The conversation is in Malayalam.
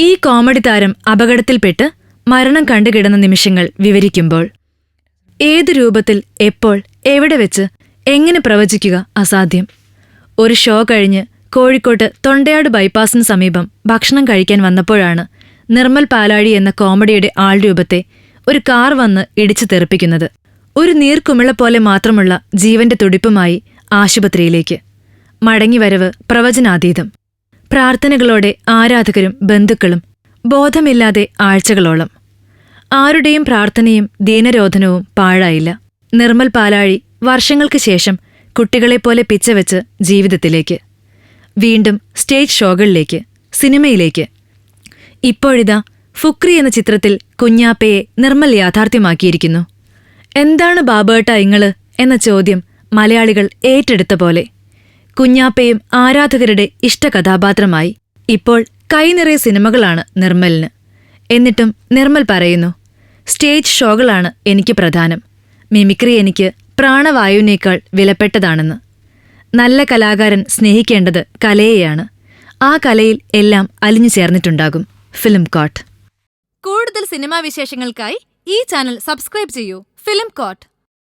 ഈ കോമഡി താരം അപകടത്തിൽപ്പെട്ട് മരണം കണ്ടുകിടന്ന നിമിഷങ്ങൾ വിവരിക്കുമ്പോൾ ഏത് രൂപത്തിൽ എപ്പോൾ എവിടെ വെച്ച് എങ്ങനെ പ്രവചിക്കുക അസാധ്യം. ഒരു ഷോ കഴിഞ്ഞ് കോഴിക്കോട്ട് തൊണ്ടയാട് ബൈപ്പാസിന് സമീപം ഭക്ഷണം കഴിക്കാൻ വന്നപ്പോഴാണ് നിർമ്മൽ പാലാഴി എന്ന കോമഡിയുടെ ആൾ രൂപത്തെ ഒരു കാർ വന്ന് ഇടിച്ചു തെറിപ്പിക്കുന്നത്. ഒരു നീർക്കുമിള പോലെ മാത്രമുള്ള ജീവന്റെ തുടിപ്പുമായി ആശുപത്രിയിലേക്ക്. മടങ്ങിവരവ് പ്രവചനാതീതം. പ്രാർത്ഥനകളോടെ ആരാധകരും ബന്ധുക്കളും ബോധമില്ലാതെ ആഴ്ചകളോളം. ആരുടെയും പ്രാർത്ഥനയും ദീനരോധനവും പാഴായില്ല. നിർമ്മൽ പാലാഴി വർഷങ്ങൾക്ക് ശേഷം കുട്ടികളെപ്പോലെ പിച്ചവെച്ച് ജീവിതത്തിലേക്ക്. വീണ്ടും സ്റ്റേജ് ഷോകളിലേക്ക് സിനിമയിലേക്ക്. ഇപ്പോഴിതാ ഫുക്രി എന്ന ചിത്രത്തിൽ കുഞ്ഞാപ്പയെ നിർമ്മൽ യാഥാർത്ഥ്യമാക്കിയിരിക്കുന്നു. എന്താണ് ബാബേട്ട ഇങ്ങൾ എന്ന ചോദ്യം മലയാളികൾ ഏറ്റെടുത്ത പോലെ. കുഞ്ഞാപ്പയും ആരാധകരുടെ ഇഷ്ടകഥാപാത്രമായി. ഇപ്പോൾ കൈനിറയെ സിനിമകളാണ് നിർമ്മലിന്. എന്നിട്ടും നിർമ്മൽ പറയുന്നു സ്റ്റേജ് ഷോകളാണ് എനിക്ക് പ്രധാനം. മിമിക്രി എനിക്ക് പ്രാണവായുവിനേക്കാൾ വിലപ്പെട്ടതാണെന്ന്. നല്ല കലാകാരൻ സ്നേഹിക്കേണ്ടത് കലയെയാണ്. ആ കലയിൽ എല്ലാം അലിഞ്ഞു ചേർന്നിട്ടുണ്ടാകും. Film coat. കൂടുതൽ സിനിമാ വിശേഷങ്ങൾക്കായി ഈ ചാനൽ സബ്സ്ക്രൈബ് ചെയ്യൂ. Film coat.